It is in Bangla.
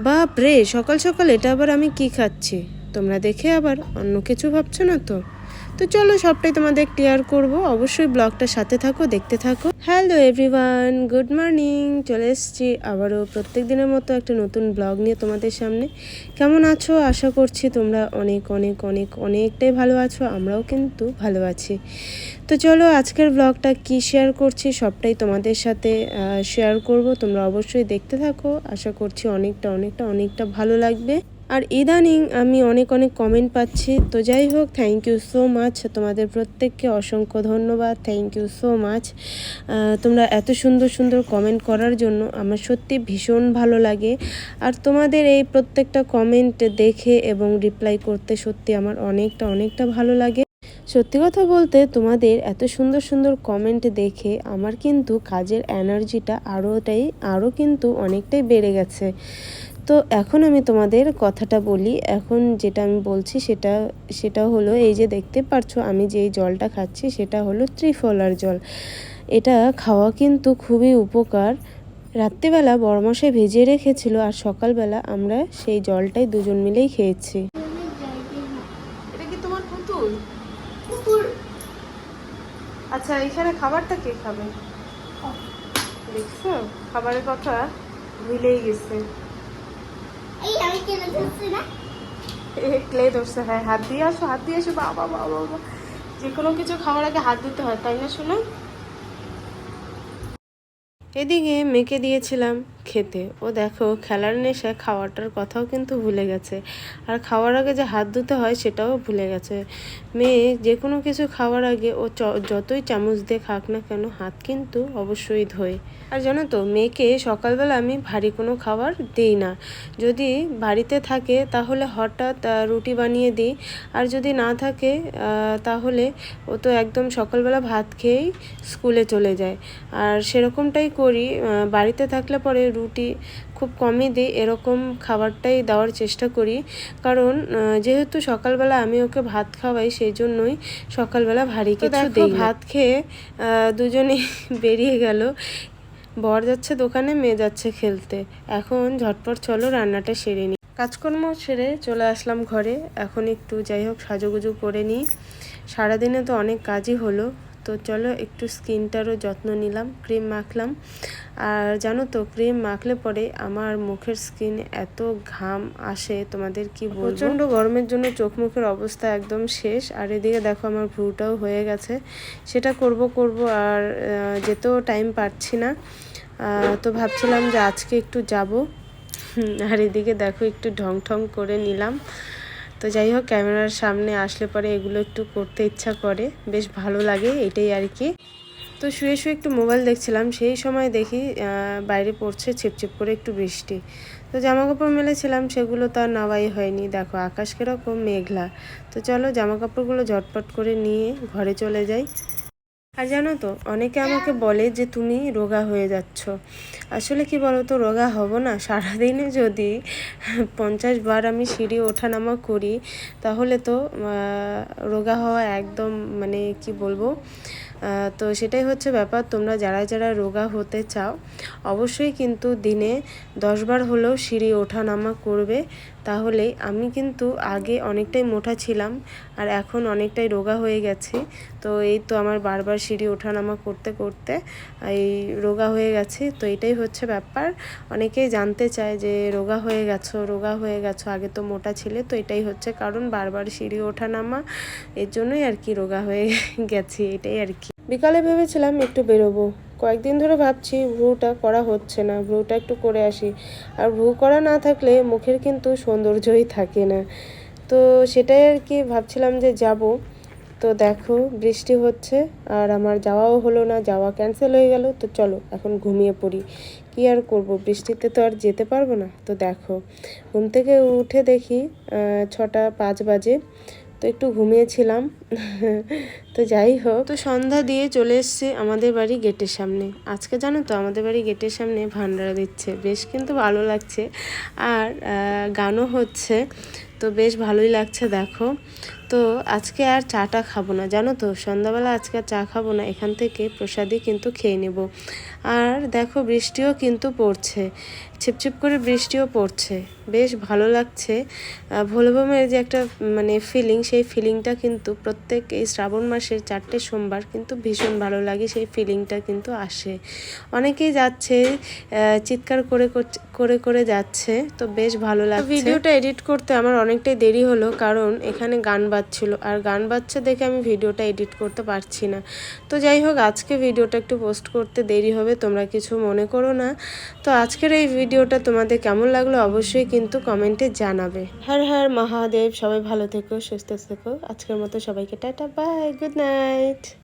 বাপ রে সকাল সকাল এটা আবার আমি কি খাচ্ছি? তোমরা দেখে আবার অন্য কিছু ভাবছ না তো? তো চলো সবটাই তোমাদের ক্লিয়ার করব। অবশ্যই ব্লগটা সাথে থাকো, দেখতে থাকো। হ্যালো এভরিওয়ান গুড মর্নিং চলে এসেছি আবারও প্রত্যেক দিনের মতো একটা নতুন ব্লগ নিয়ে তোমাদের সামনে। কেমন আছো? আশা করছি তোমরা অনেক অনেক অনেক, অনেকটাই ভালো আছো, আমরাও কিন্তু ভালো আছি। তো চলো আজকের ব্লগটা কি শেয়ার করছি সবটাই তোমাদের সাথে শেয়ার করব। তোমরা অবশ্যই দেখতে থাকো। আশা করছি অনেকটা অনেকটা অনেকটা ভালো লাগবে। আর ইদানিং আমি অনেক অনেক কমেন্ট পাচ্ছি। তো যাই হোক থ্যাংক ইউ সো মাচ তোমাদের প্রত্যেককে অসংখ্য ধন্যবাদ। থ্যাংক ইউ সো মাচ তোমরা এত সুন্দর সুন্দর কমেন্ট করার জন্য আমার সত্যি ভীষণ ভালো লাগে। আর তোমাদের এই প্রত্যেকটা কমেন্ট দেখে এবং রিপ্লাই করতে সত্যি আমার অনেকটা অনেকটা ভালো লাগে। সত্যি কথা বলতে তোমাদের এত সুন্দর সুন্দর কমেন্ট দেখে আমার কিন্তু কাজের এনার্জিটা আরোটাই আরও কিন্তু অনেকটাই বেড়ে গেছে। তো এখন আমি তোমাদের কথাটা বলি। এখন যেটা আমি বলছি সেটা সেটা হলো এই যে দেখতে পারছ আমি যেই জলটা খাচ্ছি সেটা হলো ত্রিফলার জল। এটা খাওয়া কিন্তু খুবই উপকার। রাত্রিবেলা বড়মশাই ভেজে রেখেছিল আর সকালবেলা আমরা সেই জলটাই দুজন মিলেই খেয়েছি। এটা কি তোমার পুতুল? আচ্ছা এখানে খাবারটা কে খাবে? দেখছ? খাবারের কথা ভুলেই গেছে এই আমি কেন ধরছি না ক্লে ধরছে হ্যাঁ হাত দিয়ে আসো, হাত দিয়ে আসো, বাবা বাবা বাবা। যে কোনো কিছু খাওয়ার আগে হাত দিতে হয়, তাই না শোনো এদিকে মেকে দিয়েছিলাম। খেতে। ও দেখো, খেলার নেশায় খাওয়াটার কথাও কিন্তু ভুলে গেছে। আর খাওয়ার আগে যে হাত ধুতে হয়, সেটাও ভুলে গেছে। মেয়ে যে কোনো কিছু খাওয়ার আগে ও যতই চামচ দিয়ে খাক না কেন, হাত কিন্তু অবশ্যই ধোয়। আর জানো তো, মেয়েকে সকালবেলা আমি ভারী কোনো খাবার দিই না। যদি বাড়িতে থাকে, তাহলে হঠাৎ রুটি বানিয়ে দিই। আর যদি না থাকে তাহলে ও তো একদম সকালবেলা ভাত খেয়েই স্কুলে চলে যায়। আর সেরকমটাই করি বাড়িতে থাকলে পরে রুটি খুব কমই দিই এরকম খাবারটাই দেওয়ার চেষ্টা করি। কারণ যেহেতু সকালবেলা আমি ওকে ভাত খাওয়াই সেই জন্যই সকালবেলা ভারী কিছু দিই ভাত খেয়ে আহ, দুজনেই বেরিয়ে গেল। বর যাচ্ছে দোকানে মেয়ে যাচ্ছে খেলতে। এখন ঝটপট চলো রান্নাটা সেরে নিই কাজকর্ম সেরে চলে আসলাম ঘরে। এখন একটু যাই হোক সাজুগুজু করে নিই। সারাদিনে তো অনেক কাজই হলো। তো চলো একটু স্কিনটারও যত্ন নিলাম, ক্রিম মাখলাম। আর জানো তো, ক্রিম মাখলে পরে আমার মুখের স্কিন এত ঘাম আসে, তোমাদের কি বলব? প্রচণ্ড গরমের জন্য চোখ মুখের অবস্থা একদম শেষ, আর এদিকে দেখো আমার ভ্রুটাও হয়ে গেছে। সেটা করব করব, আর যেতেও টাইম পাচ্ছি না। তো ভাবছিলাম যে আজকে একটু যাব। আর এদিকে দেখো একটু ঢং ঢং করে নিলাম। তো যাই হোক, ক্যামেরার সামনে আসলে পরে এগুলো একটু করতে ইচ্ছা করে। বেশ ভালো লাগে এটাই আর কি। তো শুয়ে শুয়ে একটু মোবাইল দেখছিলাম, সেই সময় দেখি বাইরে পড়ছে ছিপছিপ করে একটু বৃষ্টি। তো জামা কাপড় মেলেছিলাম, সেগুলো তো আর নাওয়াই হয়নি। দেখো, আকাশ কেরকম মেঘলা। তো চলো জামা কাপড়গুলো ঝটপট করে নিয়ে ঘরে চলে যাই। আর জানো তো, অনেকে আমাকে বলে যে তুমি রোগা হয়ে যাচ্ছ। আসলে কি বলো তো রোগা হব না। সারাদিনে যদি পঞ্চাশ বার আমি সিঁড়ি ওঠানামা করি, তাহলে তো রোগা হওয়া একদম মানে কি বলব তো সেটাই হচ্ছে ব্যাপার। তোমরা যারা যারা রোগা হতে চাও, অবশ্যই কিন্তু দিনে দশবার হলেও সিঁড়ি ওঠা নামা করবে। তাহলে আমি কিন্তু আগে অনেকটাই মোটা ছিলাম আর এখন অনেকটাই রোগা হয়ে গেছি। তো এই তো আমার বারবার সিঁড়ি ওঠানামা করতে করতে এই রোগা হয়ে গেছি। তো এটাই হচ্ছে ব্যাপার। অনেকেই জানতে চায় যে রোগা হয়ে গেছো, রোগা হয়ে গেছো, আগে তো মোটা ছিলে। তো এটাই হচ্ছে কারণ বারবার সিঁড়ি ওঠানামা, এর জন্যই আর কি রোগা হয়ে গেছি। এটাই আর কি। বিকালে ভেবেছিলাম একটু বেরোবো। কয়েকদিন ধরে ভাবছি, ভ্রুটা করা হচ্ছে না, ভ্রুটা একটু করে আসি। আর ভ্রু করা না থাকলে মুখের কিন্তু সৌন্দর্যই থাকে না। তো সেটাই আর কি ভাবছিলাম যে যাব। তো দেখো, বৃষ্টি হচ্ছে আর আমার যাওয়াও হলো না, যাওয়া ক্যান্সেল হয়ে গেল। তো চলো, এখন ঘুমিয়ে পড়ি। কি আর করব? বৃষ্টিতে তো আর যেতে পারব না। তো দেখো, ঘুম থেকে উঠে দেখি ছটা পাঁচ বাজে। তো একটু ঘুমিয়েছিলাম। তো যাই হোক। তো সন্ধ্যা দিয়ে চলে এসছে আমাদের বাড়ি গেটের সামনে। আজকে জানো তো আমাদের বাড়ি গেটের সামনে ভান্ডারা দিচ্ছে। বেশ কিন্তু ভালো লাগছে। আর গানও হচ্ছে। তো বেশ ভালোই লাগছে দেখো। তো আজকে আর চাটা খাব না জানো তো? সন্ধ্যাবেলা আজকে আর চা খাব না এখান থেকে প্রসাদই কিন্তু খেয়ে নেব। আর দেখো বৃষ্টিও কিন্তু পড়ছে ছিপছিপ করে বৃষ্টিও পড়ছে বেশ ভালো লাগছে। আহ, ভোলবমের যে একটা মানে ফিলিং সেই ফিলিংটা কিন্তু প্রত্যেক এই শ্রাবণ মাসের চারটে সোমবার কিন্তু ভীষণ ভালো লাগে সেই ফিলিংটা কিন্তু আসে। অনেকেই যাচ্ছে চিৎকার করে করে করে যাচ্ছে তো বেশ ভালো লাগছে। ভিডিওটা এডিট করতে আমার অনেকটাই দেরি হলো কারণ এখানে গান বাজছিল। আর গান বাজছে দেখে আমি ভিডিওটা এডিট করতে পারছি না। তো যাই হোক, আজকে ভিডিওটা একটু পোস্ট করতে দেরি হবে, তোমরা কিছু মনে করো না। তো আজকের এই ভিডিওটা তোমাদের কেমন লাগল অবশ্যই কিন্তু কমেন্টে জানাবে। হর হ্যাঁ মহাদেব, সবাই ভালো থেকো, সুস্থ থেকো। আজকের মতো সবাইকে টাটা বাই গুড নাইট